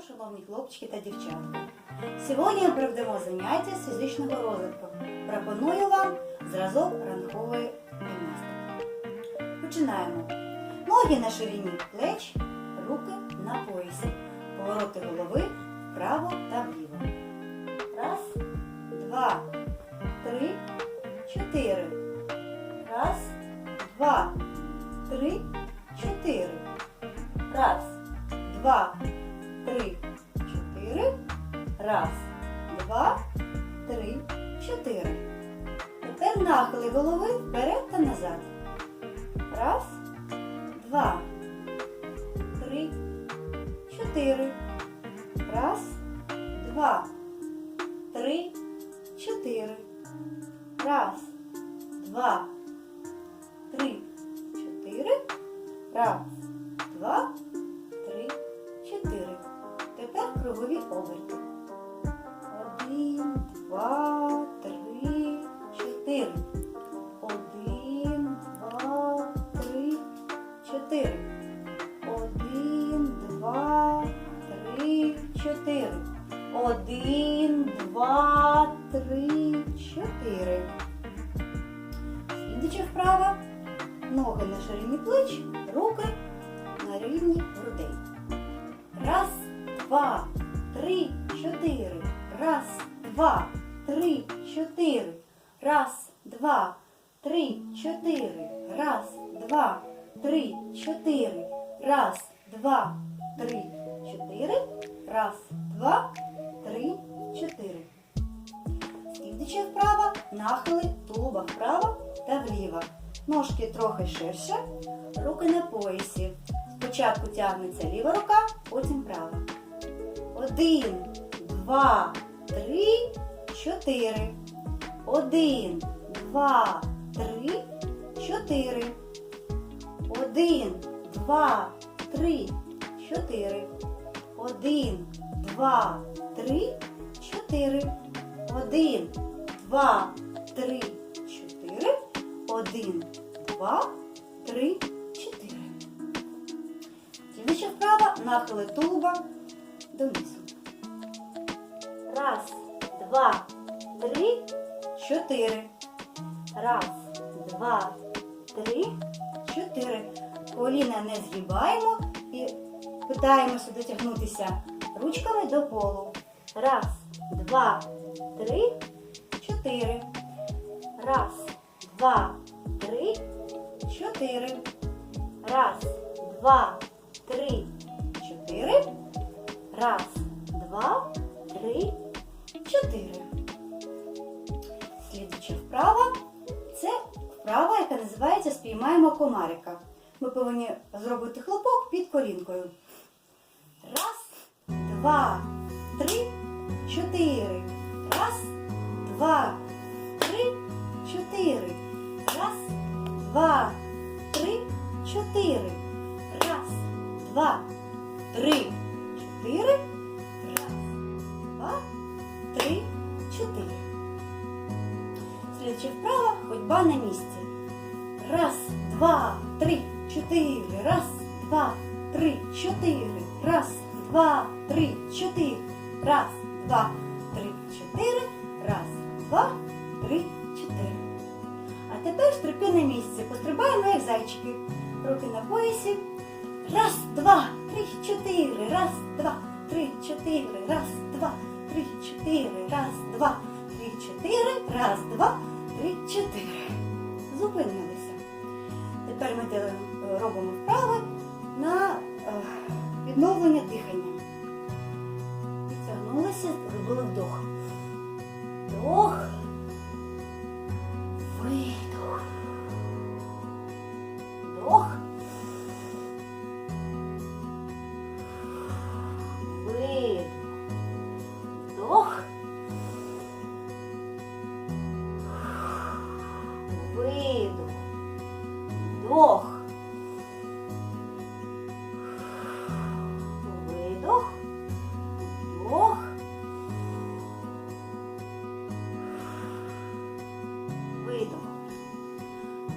шановні хлопчики та дівчатка. Сьогодні ми проведемо заняття з фізичного розвитку. Пропоную вам зразок ранкової гімнастики. Починаємо. Ноги на ширині плеч, руки на поясі. Повороти голови вправо та вліво. Раз, два, три, чотири. Раз, два, три, чотири. Раз, два, три, чотири. Раз, два, три, чотири. Тепер нахили голови вперед та назад. Раз, два, три, чотири. Раз, два, три, чотири. Раз, два, три, чотири. Раз, два, чотири. Один, два, три, чотири. Один, два, три, чотири. Один, два, три, чотири. Слідуюча вправа. Ноги на ширині плеч, руки на рівні грудей. Раз, два, три, чотири. Раз, два, три, чотири. Раз, два, три, чотири. Раз, два, три, чотири. Раз, два, три, чотири. Раз, два, три, чотири. Слідуюча вправа нахили тулуба вправо та вліво. Ножки трохи ширше, руки на поясі. Спочатку тягнеться ліва рука, потім права. Один, два, три, чотири. Один, два, три, чотири. Один, два, три, чотири. Один, два, три, чотири. Один, два, три, чотири. Один, два, три, чотири. Слідуюча вправа нахили тулуба донизу. Раз, два, три, чотири. Раз, два, три, чотири. Коліна не згибаємо і питаємося дотягнутися ручками до полу. Раз, два, три, чотири. Раз, два, три, чотири. Раз, два, три, чотири. Раз, два, три, чотири. Вправа це вправа, яка називається Спіймаємо комарика. Ми повинні зробити хлопок під колінкою. Раз, два, три, чотири. Раз, два, три, чотири. Раз, два, три, чотири. Раз, два, три, чотири. Слідча вправа ходьба на місці. Раз, два, три, чотири. Раз, два, три, чотири. Раз, два, три, чотири. Раз, два, три, чотири. Раз, два, три, чотири. А тепер стрибки на місці. Пострибаємо як зайчики. Руки на поясі. Раз, два, три, чотири. Раз, два, три, чотири. Раз, два, три, чотири. Раз, два, чотири. Раз, два, три, чотири. Зупинилися. Тепер ми робимо вправи